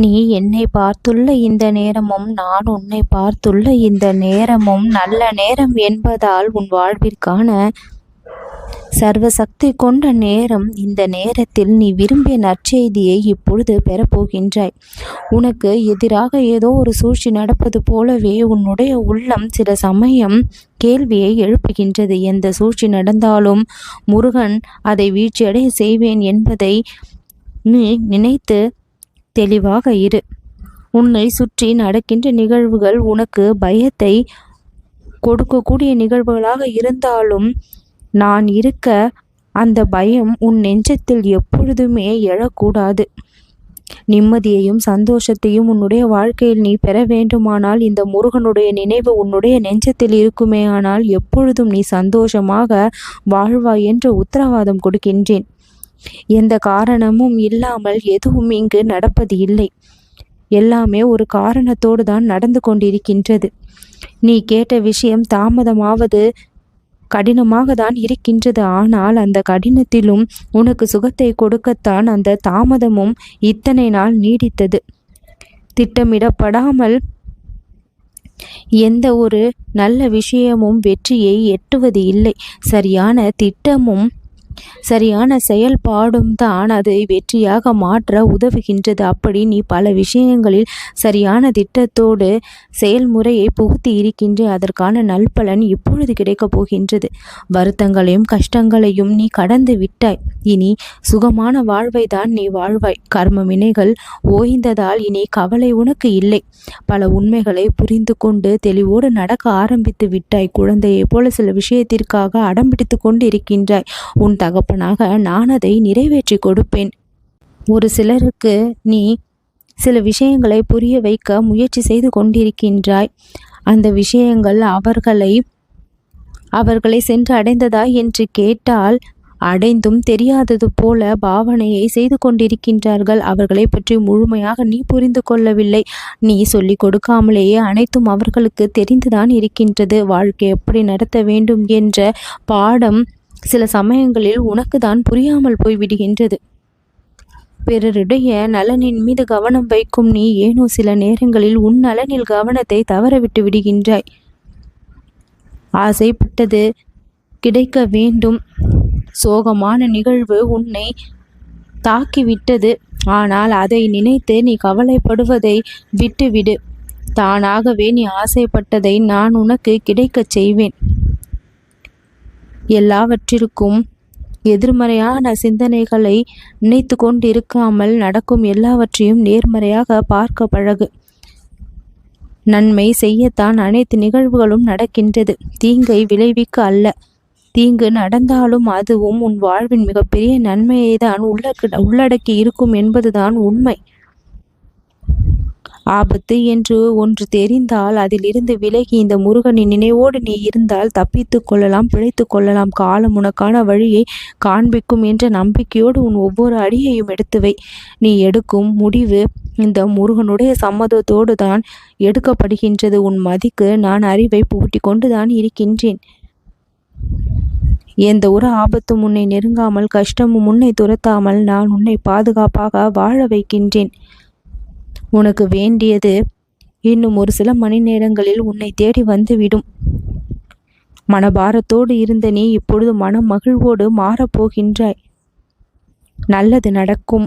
நீ என்னை பார்த்துள்ள இந்த நேரமும் நான் உன்னை பார்த்துள்ள இந்த நேரமும் நல்ல நேரம் என்பதால் உன் வாழ்விற்கான சர்வ சக்தி கொண்ட நேரம் இந்த நேரத்தில் நீ விரும்பிய நற்செய்தியை இப்பொழுது பெறப்போகின்றாய். உனக்கு எதிராக ஏதோ ஒரு சூழ்ச்சி நடப்பது போலவே உன்னுடைய உள்ளம் சில சமயம் கேள்வியை எழுப்புகின்றது. எந்த சூழ்ச்சி நடந்தாலும் முருகன் அதை வீழ்ச்சியடைய செய்வேன் என்பதை நீ நினைத்து தெளிவாக இரு. உன்னை சுற்றி நடக்கின்ற நிகழ்வுகள் உனக்கு பயத்தை கொடுக்கக்கூடிய நிகழ்வுகளாக இருந்தாலும் நான் இருக்க அந்த பயம் உன் நெஞ்சத்தில் எப்பொழுதுமே எழக்கூடாது. நிம்மதியையும் சந்தோஷத்தையும் உன்னுடைய வாழ்க்கையில் நீ பெற வேண்டுமானால் இந்த முருகனுடைய நினைவு உன்னுடைய நெஞ்சத்தில் இருக்குமே ஆனால் எப்பொழுதும் நீ சந்தோஷமாக வாழ்வாய் என்று உத்தரவாதம் கொடுக்கின்றேன். எந்த காரணமும் இல்லாமல் எதுவும் இங்கு நடப்பது இல்லை. எல்லாமே ஒரு காரணத்தோடு தான் நடந்து கொண்டிருக்கின்றது. நீ கேட்ட விஷயம் தாமதமாவது கடினமாக தான் இருக்கின்றது. ஆனால் அந்த கடினத்திலும் உனக்கு சுகத்தை கொடுக்கத்தான் அந்த தாமதமும் இத்தனை நாள் நீடித்தது. திட்டமிடப்படாமல் எந்த ஒரு நல்ல விஷயமும் வெற்றியை எட்டுவது இல்லை. சரியான திட்டமும் சரியான செயல்பாடும் தான் அதை வெற்றியாக மாற்ற உதவுகின்றது. அப்படி நீ பல விஷயங்களில் சரியான திட்டத்தோடு செயல்முறையை புகுத்தி இருக்கின்ற அதற்கான நல்பலன் இப்பொழுது கிடைக்கப் போகின்றது. வருத்தங்களையும் கஷ்டங்களையும் நீ கடந்து விட்டாய். இனி சுகமான வாழ்வை தான் நீ வாழ்வாய். கர்ம வினைகள் ஓய்ந்ததால் இனி கவலை உனக்கு இல்லை. பல உண்மைகளை புரிந்து கொண்டு தெளிவோடு நடக்க ஆரம்பித்து விட்டாய். குழந்தையைப் போல சில விஷயத்திற்காக அடம்பிடித்து கொண்டு இருக்கின்றாய் உன் தகப்பனாக நான் அதை நிறைவேற்றி கொடுப்பேன். ஒரு சிலருக்கு நீ சில விஷயங்களை புரிய வைக்க முயற்சி செய்து கொண்டிருக்கின்றாய். அந்த விஷயங்கள் அவர்களை அவர்களை சென்று அடைந்ததா என்று கேட்டால் அடைந்தும் தெரியாதது போல பாவனையை செய்து கொண்டிருக்கின்றார்கள். அவர்களை பற்றி முழுமையாக நீ புரிந்து கொள்ளவில்லை. நீ சொல்லிக் கொடுக்காமலேயே அனைத்தும் அவர்களுக்கு தெரிந்துதான் இருக்கின்றது. வாழ்க்கை எப்படி நடத்த வேண்டும் என்ற பாடம் சில சமயங்களில் உனக்கு தான் புரியாமல் போய்விடுகின்றது பிறருடைய நலனின் மீது கவனம் வைக்கும் நீ ஏனோ சில நேரங்களில் உன் நலனில் கவனத்தை தவறவிட்டு விடுகின்றாய். ஆசைப்பட்டது கிடைக்க வேண்டும். சோகமான நிகழ்வு உன்னை தாக்கிவிட்டது. ஆனால் அதை நினைத்து நீ கவலைப்படுவதை விட்டுவிடு. தானாகவே நீ ஆசைப்பட்டதை நான் உனக்கு கிடைக்கச் செய்வேன். எல்லாவற்றிற்கும் எதிர்மறையான சிந்தனைகளை நினைத்து கொண்டிருக்காமல் நடக்கும் எல்லாவற்றையும் நேர்மறையாக பார்க்க பழகு. நன்மை செய்யத்தான் அனைத்து நிகழ்வுகளும் நடக்கின்றது. தீங்கை விளைவிக்க அல்ல. தீங்கு நடந்தாலும் அதுவும் உன் வாழ்வின் மிகப்பெரிய நன்மையை தான் உள்ளடக்கி இருக்கும் என்பதுதான் உண்மை. ஆபத்து என்று ஒன்று தெரிந்தால் அதிலிருந்து விலகி இந்த முருகனின் நினைவோடு நீ இருந்தால் தப்பித்து கொள்ளலாம் பிழைத்து கொள்ளலாம். காலம் உனக்கான வழியை காண்பிக்கும் என்ற நம்பிக்கையோடு உன் ஒவ்வொரு அடியையும் எடுத்துவை நீ எடுக்கும் முடிவு இந்த முருகனுடைய சம்மதத்தோடு தான் எடுக்கப்படுகின்றது. உன் மதிக்கு நான் அறிவை பூட்டி கொண்டுதான் இருக்கின்றேன். எந்த ஒரு ஆபத்தும் உன்னை நெருங்காமல் கஷ்டமும் உன்னை துரத்தாமல் நான் உன்னை பாதுகாப்பாக வாழ வைக்கின்றேன். உனக்கு வேண்டியது இன்னும் ஒரு சில மணி நேரங்களில் உன்னை தேடி வந்துவிடும். மனபாரத்தோடு இருந்த நீ இப்பொழுது மன மகிழ்வோடு மாறப்போகின்றாய். நல்லது நடக்கும்.